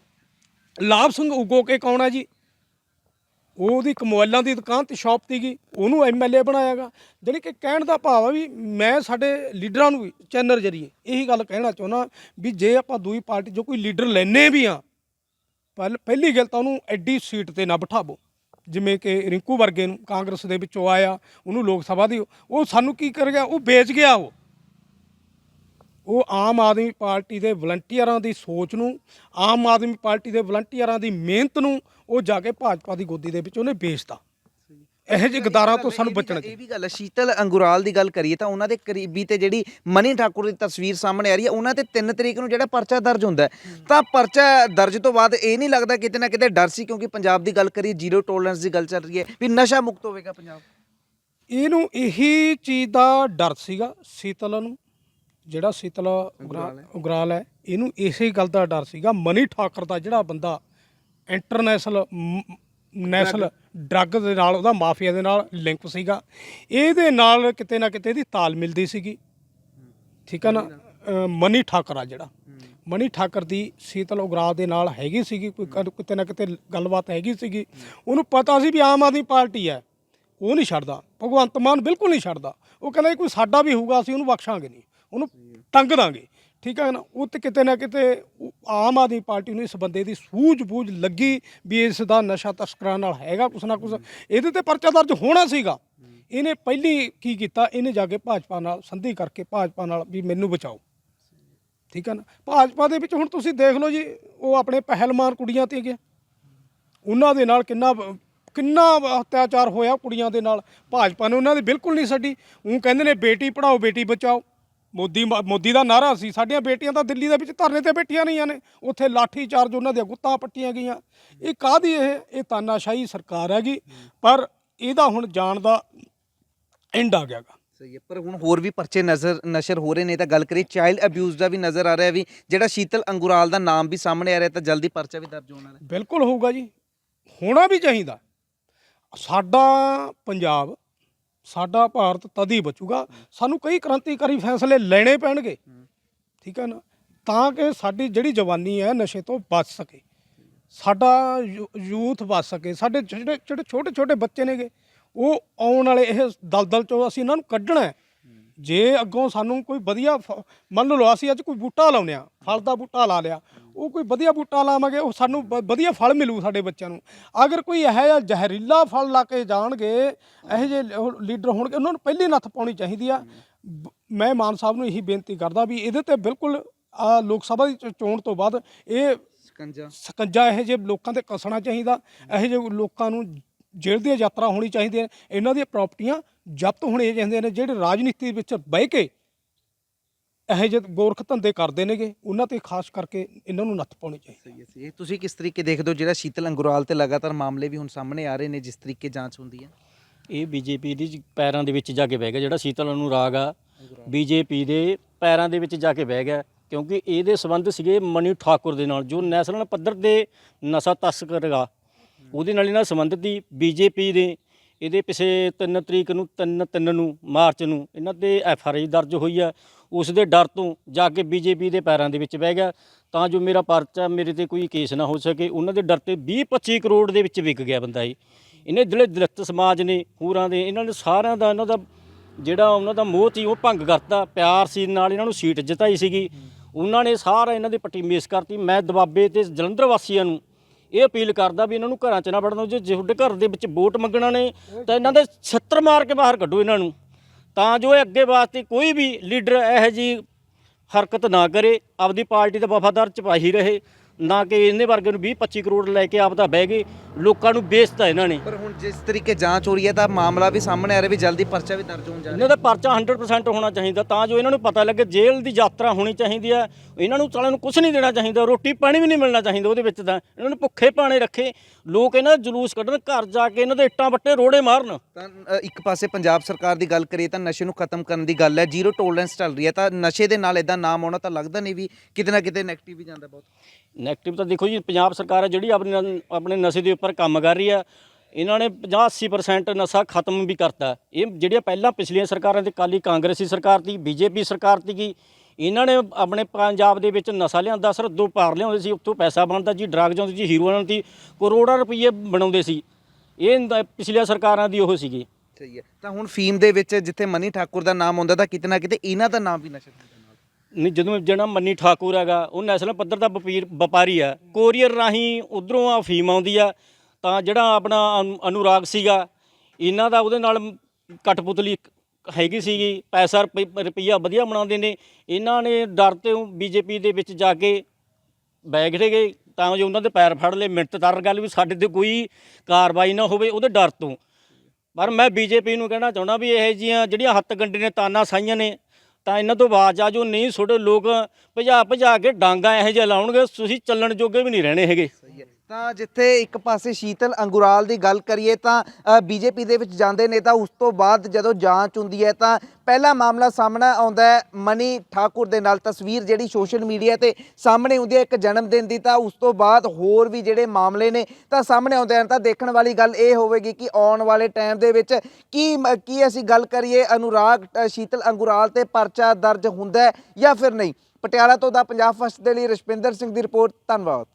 ਲਾਭ ਸਿੰਘ ਉਗੋ ਕੇ ਕੌਣ ਹੈ ਜੀ? ਉਹਦੀ ਇੱਕ ਮੋਬਾਈਲਾਂ ਦੀ ਦੁਕਾਨ ਤੇ ਸ਼ਾਪ ਤੀਗੀ ਉਹਨੂੰ ਐਮਐਲਏ ਬਣਾਇਆਗਾ। ਜਾਣੀ ਕਿ ਕਹਿਣ ਦਾ ਭਾਵ ਆ ਵੀ ਮੈਂ ਸਾਡੇ ਲੀਡਰਾਂ ਨੂੰ ਵੀ ਚੈਨਲ ਜਰੀਏ ਇਹੀ ਗੱਲ ਕਹਿਣਾ ਚਾਹੁੰਦਾ ਵੀ ਜੇ ਆਪਾਂ ਦੂਈ ਪਾਰਟੀ ਜੋ ਕੋਈ ਲੀਡਰ ਲੈਨੇ ਵੀ ਆ, ਪਹਿਲ, ਪਹਿਲੀ ਗੱਲ ਤਾਂ ਉਹਨੂੰ ਐਡੀ ਸੀਟ ਤੇ ਨਾ ਬਿਠਾਵੋ। ਜਿਵੇਂ ਕਿ ਰਿੰਕੂ ਵਰਗੇ ਨੂੰ ਕਾਂਗਰਸ ਦੇ ਵਿੱਚੋਂ ਆਇਆ, ਉਹਨੂੰ ਲੋਕ ਸਭਾ ਦੀ, ਉਹ ਸਾਨੂੰ ਕੀ ਕਰ ਗਿਆ? ਉਹ ਵੇਚ ਗਿਆ ਉਹ। ਉਹ ਆਮ ਆਦਮੀ ਪਾਰਟੀ ਦੇ ਵਲੰਟੀਅਰਾਂ ਦੀ ਸੋਚ ਨੂੰ, ਆਮ ਆਦਮੀ ਪਾਰਟੀ ਦੇ ਵਲੰਟੀਅਰਾਂ ਦੀ ਮਿਹਨਤ ਨੂੰ ਉਹ ਜਾ ਕੇ ਭਾਜਪਾ ਦੀ ਗੋਦੀ ਦੇ ਵਿੱਚ ਉਹਨੇ ਵੇਚਤਾ। ਇਹੋ ਜਿਹੇ ਗਦਾਰਾਂ ਤੋਂ ਸਾਨੂੰ ਬਚਣਾ ਇਹ ਵੀ ਗੱਲ ਹੈ। ਸ਼ੀਤਲ ਅੰਗੁਰਾਲ ਦੀ ਗੱਲ ਕਰੀਏ ਤਾਂ ਉਹਨਾਂ ਦੇ ਕਰੀਬੀ ਤੇ ਜਿਹੜੀ ਮਨੀ ਠਾਕੁਰ ਦੀ ਤਸਵੀਰ ਸਾਹਮਣੇ ਆ ਰਹੀ ਹੈ ਉਹਨਾਂ ਤੇ 3 ਤਰੀਕ ਨੂੰ ਜਿਹੜਾ ਪਰਚਾ ਦਰਜ ਹੁੰਦਾ। ਤਾਂ ਪਰਚਾ ਦਰਜ ਤੋਂ ਬਾਅਦ ਇਹ ਨਹੀਂ ਲੱਗਦਾ ਕਿਤੇ ਨਾ ਕਿਤੇ ਡਰ ਸੀ ਕਿਉਂਕਿ ਪੰਜਾਬ ਦੀ ਗੱਲ ਕਰੀਏ ਜ਼ੀਰੋ ਟੋਲਰੈਂਸ ਦੀ ਗੱਲ ਚੱਲ ਰਹੀ ਹੈ ਵੀ ਨਸ਼ਾ ਮੁਕਤ ਹੋਵੇਗਾ ਪੰਜਾਬ। ਇਹਨੂੰ ਇਹੀ ਚੀਜ਼ ਦਾ ਡਰ ਸੀਗਾ ਸੀਤਲ ਨੂੰ ਜਿਹੜਾ ਸੀਤਲ ਉਗਰਾ- ਉਗਰਾਲ ਹੈ। ਇਹਨੂੰ ਇਸੇ ਗੱਲ ਦਾ ਡਰ ਸੀਗਾ। ਮਨੀ ਠਾਕਰ ਦਾ ਜਿਹੜਾ ਬੰਦਾ ਇੰਟਰਨੈਸ਼ਨਲ ਨੈਸ਼ਨਲ ਡਰੱਗ ਦੇ ਨਾਲ ਉਹਦਾ ਮਾਫੀਆ ਦੇ ਨਾਲ ਲਿੰਕ ਸੀਗਾ। ਇਹਦੇ ਨਾਲ ਕਿਤੇ ਨਾ ਕਿਤੇ ਇਹਦੀ ਤਾਲ ਮਿਲਦੀ ਸੀਗੀ। ਠੀਕ ਹੈ ਨਾ? ਅ, ਮਨੀ ਠਾਕਰ ਆ ਜਿਹੜਾ। ਮਨੀ ਠਾਕਰ ਦੀ ਸੀਤਲ ਉਗਰਾਹ ਦੇ ਨਾਲ ਹੈਗੀ ਸੀਗੀ ਕੋਈ ਕਦ- ਕਿਤੇ ਨਾ ਕਿਤੇ ਗੱਲਬਾਤ ਹੈਗੀ ਸੀਗੀ। ਉਹਨੂੰ ਪਤਾ ਸੀ ਵੀ ਆਮ ਆਦਮੀ ਪਾਰਟੀ ਹੈ। ਉਹ ਨਹੀਂ ਛੱਡਦਾ। ਭਗਵੰਤ ਮਾਨ ਬਿਲਕੁਲ ਨਹੀਂ ਛੱਡਦਾ। ਉਹ ਕਹਿੰਦਾ ਜੀ ਕੋਈ ਸਾਡਾ ਵੀ ਹੋਊਗਾ ਅਸੀਂ ਉਹਨੂੰ ਬਖਸ਼ਾਂਗੇ ਨਹੀਂ। ਉਹਨੂੰ ਟੰਗ ਦਾਂਗੇ। ਠੀਕ ਹੈ ਨਾ? ਉਹ ਤੇ ਕਿਤੇ ਨਾ ਕਿਤੇ ਆਮ ਆਦਮੀ ਪਾਰਟੀ ਨੂੰ ਇਸ ਬੰਦੇ ਦੀ ਸੂਝ-ਬੂਝ ਲੱਗੀ ਵੀ ਇਸ ਦਾ ਨਸ਼ਾ ਤਸਕਰਾਂ ਨਾਲ ਹੈਗਾ ਕੁਛ ਨਾ ਕੁਛ। ਇਹਦੇ ਤੇ ਪਰਚਾ ਦਰਜ ਹੋਣਾ ਸੀਗਾ। ਇਹਨੇ ਪਹਿਲੀ ਕੀ ਕੀਤਾ? ਇਹਨੇ ਜਾ ਕੇ ਭਾਜਪਾ ਨਾਲ ਸੰਧੀ ਕਰਕੇ ਭਾਜਪਾ ਨਾਲ ਵੀ ਮੈਨੂੰ ਬਚਾਓ। ਠੀਕ ਹੈ ਨਾ? ਭਾਜਪਾ ਦੇ ਵਿੱਚ ਹੁਣ ਤੁਸੀਂ ਦੇਖ ਲਓ ਜੀ, ਉਹ ਆਪਣੇ ਪਹਿਲਵਾਨ ਕੁੜੀਆਂ ਤੇ ਗਏ। ਉਹਨਾਂ ਦੇ ਨਾਲ ਕਿੰਨਾ ਕਿੰਨਾ ਅਤਿਆਚਾਰ ਹੋਇਆ ਕੁੜੀਆਂ ਦੇ ਨਾਲ। ਭਾਜਪਾ ਨੇ ਉਹਨਾਂ ਦੀ ਬਿਲਕੁਲ ਨਹੀਂ ਛੱਡੀ। ਉਹ ਕਹਿੰਦੇ ਨੇ, ਬੇਟੀ ਪੜਾਓ ਬੇਟੀ ਬਚਾਓ। ਮੋਦੀ ਮੋਦੀ ਦਾ ਨਾਰਾ ਸੀ ਸਾਡੀਆਂ ਬੇਟੀਆਂ ਤਾਂ ਦਿੱਲੀ ਦੇ ਵਿੱਚ ਧਰਨੇ ਤੇ ਬੈਠੀਆਂ ਰਹੀਆਂ ਨੇ ਉੱਥੇ ਲਾਠੀ ਚਾਰਜ ਉਹਨਾਂ ਦੀਆਂ ਗੁੱਤਾਂ ਪੱਟੀਆਂ ਗਈਆਂ। ਇਹ ਕਾਦੀ ਇਹ? ਇਹ ਤਾਨਾਸ਼ਾਹੀ ਸਰਕਾਰ ਹੈਗੀ ਪਰ ਇਹਦਾ ਹੁਣ ਜਾਣ ਦਾ ਐਂਡ ਆ ਗਿਆਗਾ ਸਹੀ ਹੈ ਪਰ ਹੁਣ ਹੋਰ ਵੀ ਪਰਚੇ ਨਜ਼ਰ ਨਸ਼ਰ ਹੋ ਰਹੇ ਨੇ ਤਾਂ ਗੱਲ ਕਰੀਏ ਚਾਈਲਡ ਅਬਿਊਜ਼ ਦਾ ਵੀ ਨਜ਼ਰ ਆ ਰਿਹਾ ਵੀ ਜਿਹੜਾ ਸ਼ੀਤਲ ਅੰਗੁਰਾਲ ਦਾ ਨਾਮ ਵੀ ਸਾਹਮਣੇ ਆ ਰਿਹਾ ਤਾਂ ਜਲਦੀ ਪਰਚਾ ਵੀ ਦਰਜ ਹੋਣਾ ਹੈ। ਬਿਲਕੁਲ ਹੋਊਗਾ ਜੀ ਹੋਣਾ ਵੀ ਚਾਹੀਦਾ। ਸਾਡਾ ਪੰਜਾਬ ਸਾਡਾ ਭਾਰਤ ਤਦ ਹੀ ਬਚੂਗਾ। ਸਾਨੂੰ ਕਈ ਕ੍ਰਾਂਤੀਕਾਰੀ ਫੈਸਲੇ ਲੈਣੇ ਪੈਣਗੇ। ਠੀਕ ਹੈ ਨਾ? ਤਾਂ ਕਿ ਸਾਡੀ ਜਿਹੜੀ ਜਵਾਨੀ ਹੈ ਨਸ਼ੇ ਤੋਂ ਬਚ ਸਕੇ। ਸਾਡਾ ਯੂ- ਯੂਥ ਬਚ ਸਕੇ। ਸਾਡੇ ਜਿਹੜੇ ਜਿਹੜੇ ਛੋਟੇ ਛੋਟੇ ਬੱਚੇ ਨੇਗੇ, ਉਹ ਆਉਣ ਵਾਲੇ ਇਹ ਦਲਦਲ ਚੋਂ ਅਸੀਂ ਇਹਨਾਂ ਨੂੰ ਕੱਢਣਾ ਹੈ। ਜੇ ਅੱਗੋਂ ਸਾਨੂੰ ਕੋਈ ਵਧੀਆ ਫ- ਮੰਨ ਲਓ ਅਸੀਂ ਅੱਜ ਕੋਈ ਬੂਟਾ ਲਾਉਂਦੇ ਆ ਫਲ ਦਾ ਬੂਟਾ ਲਾ ਲਿਆ ਉਹ ਕੋਈ ਵਧੀਆ ਬੂਟਾ ਲਾਵਾਂਗੇ ਉਹ ਸਾਨੂੰ ਵ- ਵਧੀਆ ਫਲ ਮਿਲੂ ਸਾਡੇ ਬੱਚਿਆਂ ਨੂੰ। ਅਗਰ ਕੋਈ ਇਹੋ ਜਿਹਾ ਜ਼ਹਿਰੀਲਾ ਫਲ ਲਾ ਕੇ ਜਾਣਗੇ ਇਹੋ ਜਿਹੇ ਲ- ਲੀਡਰ ਹੋਣਗੇ ਉਹਨਾਂ ਨੂੰ ਪਹਿਲੀ ਨੱਥ ਪਾਉਣੀ ਚਾਹੀਦੀ ਆ। ਬ- ਮੈਂ ਮਾਨ ਸਾਹਿਬ ਨੂੰ ਇਹੀ ਬੇਨਤੀ ਕਰਦਾ ਵੀ ਇਹਦੇ ਤੇ ਬਿਲਕੁਲ ਆ ਲੋਕ ਸਭਾ ਦੀ ਚ- ਚੋਣ ਤੋਂ ਬਾਅਦ ਇਹ ਸਕੰਜਾ। ਸਕੰਜਾ ਇਹੋ ਜਿਹੇ ਲੋਕਾਂ ਤੇ ਕੱਸਣਾ ਚਾਹੀਦਾ ਇਹੋ ਜਿਹੇ ਲੋਕਾਂ ਨੂੰ ਜੇਲ੍ਹ ਦੀ ਯਾਤਰਾ ਹੋਣੀ ਚਾਹੀਦੀ ਹੈ ਇਹਨਾਂ ਦੀਆਂ ਪ੍ਰਾਪਰਟੀਆਂ ਜ਼ਬਤ ਹੋਣੀਆਂ ਚਾਹੀਦੀਆਂ ਨੇ ਜਿਹੜੇ ਰਾਜਨੀਤੀ ਵਿੱਚ ਬਹਿ ਕੇ ਇਹੋ ਜਿਹੇ ਗੋਰਖ ਧੰਦੇ ਕਰਦੇ ਨੇਗੇ ਉਹਨਾਂ ਤੇ ਖਾਸ ਕਰਕੇ ਇਹਨਾਂ ਨੂੰ ਨੱਥ ਪਾਉਣੀ ਚਾਹੀਦੀ। ਸਹੀ ਹੈ ਸਹੀ ਹੈ। ਤੁਸੀਂ ਕਿਸ ਤਰੀਕੇ ਦੇਖਦੇ ਹੋ ਜਿਹੜਾ ਸ਼ੀਤਲ ਅੰਗੁਰਾਲ ਤੇ ਲਗਾਤਾਰ ਮਾਮਲੇ ਵੀ ਹੁਣ ਸਾਹਮਣੇ ਆ ਰਹੇ ਨੇ ਜਿਸ ਤਰੀਕੇ ਜਾਂਚ ਹੁੰਦੀ ਹੈ? ਇਹ ਬੀਜੇਪੀ ਦੀ ਪੈਰਾਂ ਦੇ ਵਿੱਚ ਜਾ ਕੇ ਬਹਿ ਗਿਆ ਜਿਹੜਾ ਸ਼ੀਤਲ ਅਨੁਰਾਗ ਆ ਬੀਜੇਪੀ ਦੇ ਪੈਰਾਂ ਦੇ ਵਿੱਚ ਜਾ ਕੇ ਬਹਿ ਗਿਆ ਕਿਉਂਕਿ ਇਹਦੇ ਸਬੰਧ ਸੀਗੇ ਮਨੀ ਠਾਕੁਰ ਦੇ ਨਾਲ ਜੋ ਨੈਸ਼ਨਲ ਪੱਧਰ ਤੇ ਨਸ਼ਾ ਤਸਕਰ ਹੈਗਾ ਉਹਦੇ ਨਾਲ ਇਹਨਾਂ ਸੰਬੰਧਿਤ ਦੀ ਬੀਜੇਪੀ ਦੇ ਇਹਦੇ ਪਿਛੇ 3 ਤਰੀਕ ਨੂੰ 3 3 ਨੂੰ, ਮਾਰਚ ਨੂੰ ਇਹਨਾਂ ਤੇ ਐਫ ਆਰ ਆਈ ਦਰਜ ਹੋਈ ਆ। ਉਸ ਦੇ ਡਰ ਤੋਂ ਜਾ ਕੇ ਬੀਜੇਪੀ ਦੇ ਪੈਰਾਂ ਦੇ ਵਿੱਚ ਬਹਿ ਗਿਆ। ਤਾਂ ਜੋ ਮੇਰਾ ਪਰਚਾ ਮੇਰੇ ਤੇ ਕੋਈ ਕੇਸ ਨਾ ਹੋ ਸਕੇ, ਉਹਨਾਂ ਦੇ ਡਰ ਤੇ 20 25 ਕਰੋੜ ਦੇ ਵਿੱਚ ਵਿਕ ਗਿਆ ਬੰਦਾ ਇਹ। ਇਹਨੇ ਜਿਹੜੇ ਦਲਿਤ ਸਮਾਜ ਨੇ, ਹੋਰਾਂ ਦੇ, ਇਹਨਾਂ ਨੇ ਸਾਰਿਆਂ ਦਾ ਇਹਨਾਂ ਦਾ ਜਿਹੜਾ ਉਹਨਾਂ ਦਾ ਮੋਹ ਸੀ, ਉਹ ਭੰਗ ਕਰਤਾ। ਪਿਆਰ ਸੀ ਨਾਲ ਇਹਨਾਂ ਨੂੰ ਸੀਟ ਜਿਤਾਈ ਸੀਗੀ। ਉਹਨਾਂ ਨੇ ਸਾਰਾ ਇਹਨਾਂ ਦੀ ਪੱਟੀ ਮੇਸ ਕਰਤੀ। ਮੈਂ ਦਬਾਬੇ ਤੇ ਜਲੰਧਰ ਵਾਸੀਆਂ ਨੂੰ ਇਹ ਅਪੀਲ ਕਰਦਾ ਵੀ ਇਹਨਾਂ ਨੂੰ ਘਰਾਂ 'ਚ ਨਾ ਵੜਨ ਦਿਓ। ਜੇ ਤੁਹਾਡੇ ਘਰ ਦੇ ਵਿੱਚ ਵੋਟ ਮੰਗਣਾ ਨੇ, ਤਾਂ ਇਹਨਾਂ ਦੇ ਛੱਤਰ ਮਾਰ ਕੇ ਬਾਹਰ ਕੱਢੋ ਇਹਨਾਂ ਨੂੰ। ਤਾਂ ਜੋ ਇਹ ਅੱਗੇ ਵਾਸਤੇ ਕੋਈ ਵੀ ਲੀਡਰ ਇਹੋ ਜੀ ਹਰਕਤ ਨਾ ਕਰੇ, ਆਪਦੀ ਪਾਰਟੀ ਦਾ ਵਫਾਦਾਰ ਚਪਾਹੀ ਰਹੇ। ਨਾ ਕਿ ਇਹਨੇ ਵਰਗੇ ਨੂੰ 20 25 ਕਰੋੜ ਲੈ ਕੇ ਆਪਦਾ ਬਹਿ ਗਏ। ਲੋਕਾਂ ਨੂੰ ਵੇਚਤਾ ਇਹਨਾਂ ਨੇ। ਪਰ ਹੁਣ ਜਿਸ ਤਰੀਕੇ ਜਾਂਚ ਹੋ ਰਹੀ ਹੈ ਤਾਂ ਮਾਮਲਾ ਵੀ ਸਾਹਮਣੇ ਆ ਰਿਹਾ ਵੀ ਜਲਦੀ ਪਰਚਾ ਵੀ ਦਰਜ ਹੋਣ ਜਾ ਰਿਹਾ ਇਹਨਾਂ ਦਾ ਪਰਚਾ 100% ਹੋਣਾ ਚਾਹੀਦਾ ਤਾਂ ਜੋ ਇਹਨਾਂ ਨੂੰ ਪਤਾ ਲੱਗੇ ਜੇਲ੍ਹ ਦੀ ਯਾਤਰਾ ਹੋਣੀ ਚਾਹੀਦੀ ਹੈ। ਇਹਨਾਂ ਨੂੰ ਸਾਲਿਆਂ ਨੂੰ ਕੁਝ ਨਹੀਂ ਦੇਣਾ ਚਾਹੀਦਾ ਰੋਟੀ ਪਾਣੀ ਵੀ ਨਹੀਂ ਮਿਲਣਾ ਚਾਹੀਦਾ ਉਹਦੇ ਵਿੱਚ ਤਾਂ। ਇਹਨਾਂ ਨੂੰ ਭੁੱਖੇ ਪਾਣੇ ਰੱਖੇ। ਲੋਕ ਇਹਨਾਂ ਦਾ ਜਲੂਸ ਕੱਢਣ ਘਰ ਜਾ ਕੇ ਇਹਨਾਂ ਦੇ ਇੱਟਾਂ ਵੱਟੇ ਰੋੜੇ ਮਾਰਨ। ਤਾਂ ਅ, ਇੱਕ ਪਾਸੇ ਪੰਜਾਬ ਸਰਕਾਰ ਦੀ ਗੱਲ ਕਰੀਏ ਤਾਂ ਨਸ਼ੇ ਨੂੰ ਖਤਮ ਕਰਨ ਦੀ ਗੱਲ ਹੈ ਜ਼ੀਰੋ ਟੋਲਰੈਂਸ ਚੱਲ ਰਹੀ ਹੈ ਤਾਂ ਨਸ਼ੇ ਦੇ ਨਾਲ ਇਦਾਂ ਨਾਮ ਆਉਣਾ ਤਾਂ ਲੱਗਦਾ ਨਹੀਂ ਵੀ ਕਿਤੇ ਨਾ ਕਿਤੇ ਨੈਗੇਟਿਵ ਵੀ ਜਾਂਦਾ ਬਹੁਤ। ਨੈਗੇਟਿਵ ਤਾਂ ਦੇਖੋ ਜੀ ਪੰਜਾਬ ਸਰਕਾਰ ਹੈ ਜਿਹੜੀ ਆਪਣੇ ਆਪਣੇ ਨਸ਼ੇ ਦੇ ਉੱਪਰ ਕੰਮ ਕਰ ਰਹੀ ਆ ਇਹਨਾਂ ਨੇ 50-80% ਨਸ਼ਾ ਖਤਮ ਵੀ ਕਰਤਾ। ਇਹ ਜਿਹੜੀਆਂ ਪਹਿਲਾਂ ਪਿਛਲੀਆਂ ਸਰਕਾਰਾਂ ਤੇ ਕਾਲੀ ਕਾਂਗਰਸੀ ਸਰਕਾਰ ਦੀ ਬੀਜੇਪੀ ਸਰਕਾਰ ਸੀਗੀ ਇਹਨਾਂ ਨੇ ਆਪਣੇ ਪੰਜਾਬ ਦੇ ਵਿੱਚ ਨਸ਼ਾ ਲਿਆਂਦਾ ਸਰ ਦੋ ਪਾਰ ਲਿਆਉਂਦੇ ਸੀ ਉੱਥੋਂ ਪੈਸਾ ਬਣਦਾ ਜੀ ਡਰੱਗ ਜਾਂਦੇ ਜੀ ਹੀਰੋਇਨ ਦੀ ਕਰੋੜਾਂ ਰੁਪਏ ਬਣਾਉਂਦੇ ਸੀ। ਇਹ ਪਿਛਲੀਆਂ ਸਰਕਾਰਾਂ ਦੀ ਉਹ ਸੀਗੀ। ਸਹੀ ਹੈ। ਤਾਂ ਹੁਣ ਫੀਮ ਦੇ ਵਿੱਚ ਜਿੱਥੇ ਮਨੀ ਠਾਕੁਰ ਦਾ ਨਾਮ ਆਉਂਦਾ ਤਾਂ ਕਿਤੇ ਨਾ ਕਿਤੇ ਇਹਨਾਂ ਦਾ ਨਾਮ ਵੀ ਨਸ਼ੇ ਨਹੀਂ ਜਦੋਂ ਜਿਹੜਾ ਮੰਨੀ ਠਾਕੁਰ ਹੈਗਾ ਉਹ ਨੈਸ਼ਨਲ ਪੱਧਰ ਦਾ ਵਪੀਰ ਵਪਾਰੀ ਆ ਕੋਰੀਅਰ ਰਾਹੀਂ ਉਧਰੋਂ ਆ ਫੀਮ ਆਉਂਦੀ ਆ ਤਾਂ ਜਿਹੜਾ ਆਪਣਾ ਅਨੁ- ਅਨੁਰਾਗ ਸੀਗਾ ਇਹਨਾਂ ਦਾ ਉਹਦੇ ਨਾਲ ਕਠਪੁਤਲੀ ਇੱਕ ਹੈਗੀ ਸੀਗੀ, ਪੈਸਾ ਰੁਪਈ- ਰੁਪਈਆ ਵਧੀਆ ਬਣਾਉਂਦੇ ਨੇ। ਇਹਨਾਂ ਨੇ ਡਰ ਤੇ ਬੀਜੇਪੀ ਦੇ ਵਿੱਚ ਜਾ ਕੇ ਬੈਠ ਗਏ, ਤਾਂ ਜੋ ਉਹਨਾਂ ਦੇ ਪੈਰ ਫੜ ਲਏ। ਮਿੰਟ ਤਰ ਗੱਲ ਵੀ ਸਾਡੇ ਤੇ ਕੋਈ ਕਾਰਵਾਈ ਨਾ ਹੋਵੇ ਉਹਦੇ ਡਰ ਤੋਂ। ਪਰ ਮੈਂ ਬੀਜੇਪੀ ਨੂੰ ਕਹਿਣਾ ਚਾਹੁੰਦਾ ਵੀ ਇਹ ਜੀਆਂ ਜਿਹੜੀਆਂ ਹੱਥ ਗੰਡੇ ਨੇ, ਤਾਨਾ ਸਾਈਆਂ ਨੇ, ਤਾਂ ਇਹਨਾਂ ਤੋਂ ਆਵਾਜ਼ ਆ ਜੋ, ਨਹੀਂ ਛੋਟੇ ਲੋਕ ਭਜਾ ਭਜਾ ਕੇ ਡਾਂਗਾ ਇਹੋ ਜਿਹਾ ਲਾਉਣਗੇ, ਤੁਸੀਂ ਚੱਲਣ ਜੋਗੇ ਵੀ ਨਹੀਂ ਰਹਿਣੇ ਹੈਗੇ। ਤਾਂ ਜਿੱਥੇ ਇੱਕ ਪਾਸੇ ਸ਼ੀਤਲ ਅੰਗੁਰਾਲ ਦੀ ਗੱਲ ਕਰੀਏ ਤਾਂ ਬੀਜੇਪੀ ਦੇ ਵਿੱਚ ਜਾਂਦੇ ਨੇ ਤਾਂ ਉਸ ਤੋਂ ਬਾਅਦ ਜਦੋਂ ਜਾਂਚ ਹੁੰਦੀ ਹੈ ਤਾਂ ਪਹਿਲਾ ਮਾਮਲਾ ਸਾਹਮਣਾ ਆਉਂਦਾ ਹੈ ਮਨੀ ਠਾਕੁਰ ਦੇ ਨਾਲ। ਤਸਵੀਰ ਜਿਹੜੀ ਸੋਸ਼ਲ ਮੀਡੀਆ ਤੇ ਸਾਹਮਣੇ ਆਉਂਦੀ ਹੈ ਇੱਕ ਜਨਮ ਦਿਨ ਦੀ ਤਾਂ ਉਸ ਤੋਂ ਬਾਅਦ ਹੋਰ ਵੀ ਜਿਹੜੇ ਮਾਮਲੇ ਨੇ ਤਾਂ ਸਾਹਮਣੇ ਆਉਂਦੇ ਹਨ ਤਾਂ ਦੇਖਣ ਵਾਲੀ ਗੱਲ ਇਹ ਹੋਵੇਗੀ ਕਿ ਆਉਣ ਵਾਲੇ ਟਾਈਮ ਦੇ ਵਿੱਚ ਕੀ ਮ- ਕੀ ਅਸੀਂ ਗੱਲ ਕਰੀਏ, ਅਨੁਰਾਗ ਸ਼ੀਤਲ ਅੰਗੁਰਾਲ ਤੇ ਪਰਚਾ ਦਰਜ ਹੁੰਦਾ ਹੈ ਜਾਂ ਫਿਰ ਨਹੀਂ। ਪਟਿਆਲਾ ਤੋਂ ਦਾ ਪੰਜਾਬ ਫਸਟ ਦੇ ਲਈ ਰਸ਼ਪਿੰਦਰ ਸਿੰਘ ਦੀ ਰਿਪੋਰਟ, ਧੰਨਵਾਦ।